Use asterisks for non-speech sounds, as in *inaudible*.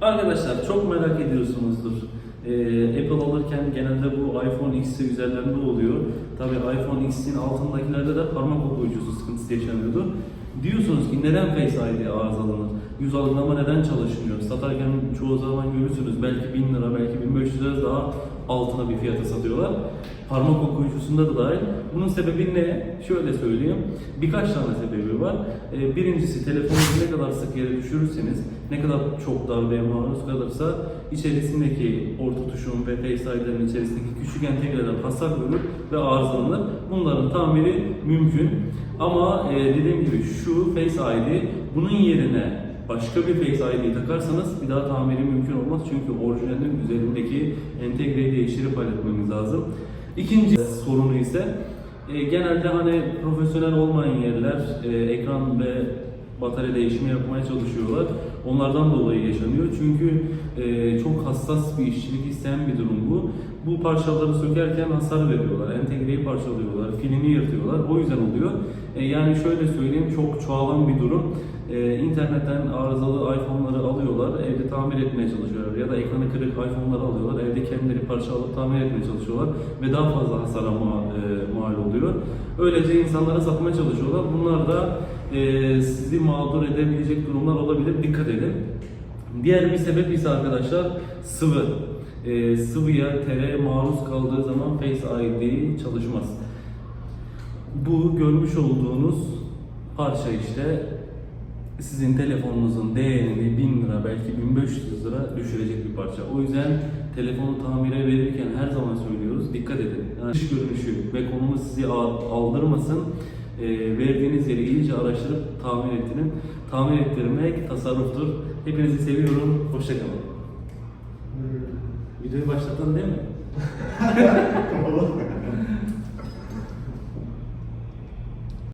Arkadaşlar çok merak ediyorsunuzdur. Ee, Apple alırken genelde bu iPhone X üzerlerinde oluyor. Tabi iPhone X'in altındakilerde de parmak okuyucusu sıkıntısı yaşanıyordu. Diyorsunuz ki neden Face ID arızalanır? Yüz algılama neden çalışmıyor? Satarken çoğu zaman görürsünüz belki 1000 lira, belki 1500 lira daha altına bir fiyata satıyorlar. Parmak okuyucusunda da dahil. Bunun sebebi ne? Şöyle söyleyeyim. Birkaç tane sebebi var. Ee, birincisi telefonunuzu ne kadar sık yere düşürürseniz, ne kadar çok darbeye maruz kalırsa içerisindeki orta tuşun ve Face ID'lerin içerisindeki küçük entegreler hasar görür ve arızalanır. Bunların tamiri mümkün. Ama e, dediğim gibi şu Face ID bunun yerine başka bir Face ID takarsanız bir daha tamiri mümkün olmaz. Çünkü orijinalin üzerindeki entegreyi değiştirip halletmemiz lazım. İkinci sorunu ise e, genelde hani profesyonel olmayan yerler e, ekran ve batarya değişimi yapmaya çalışıyorlar. Onlardan dolayı yaşanıyor. Çünkü e, çok hassas bir işçilik isteyen bir durum bu. Bu parçaları sökerken hasar veriyorlar. Entegreyi parçalıyorlar, filini yırtıyorlar. O yüzden oluyor. E, yani şöyle söyleyeyim çok çoğalan bir durum. E, internetten arızalı iPhone'ları alıyorlar, evde tamir etmeye çalışıyorlar. Ya da ekranı kırık iPhone'ları alıyorlar, evde kendileri parça tamir etmeye çalışıyorlar. Ve daha fazla hasara ma- e, mal oluyor. Öylece insanlara satmaya çalışıyorlar. Bunlar da e, sizi mağdur edebilecek durumlar olabilir. Dikkat edin. Diğer bir sebep ise arkadaşlar sıvı. E, sıvıya, tereye maruz kaldığı zaman Face ID çalışmaz. Bu görmüş olduğunuz parça işte sizin telefonunuzun değerini 1000 lira belki 1500 lira düşürecek bir parça. O yüzden telefonu tamire verirken her zaman söylüyoruz dikkat edin. Yani dış görünüşü ve konumu sizi al- aldırmasın. Ee, verdiğiniz yeri iyice araştırıp tamir ettirin. Tamir ettirmek tasarruftur. Hepinizi seviyorum. Hoşçakalın. Videoyu başlatan değil mi? *laughs* *laughs*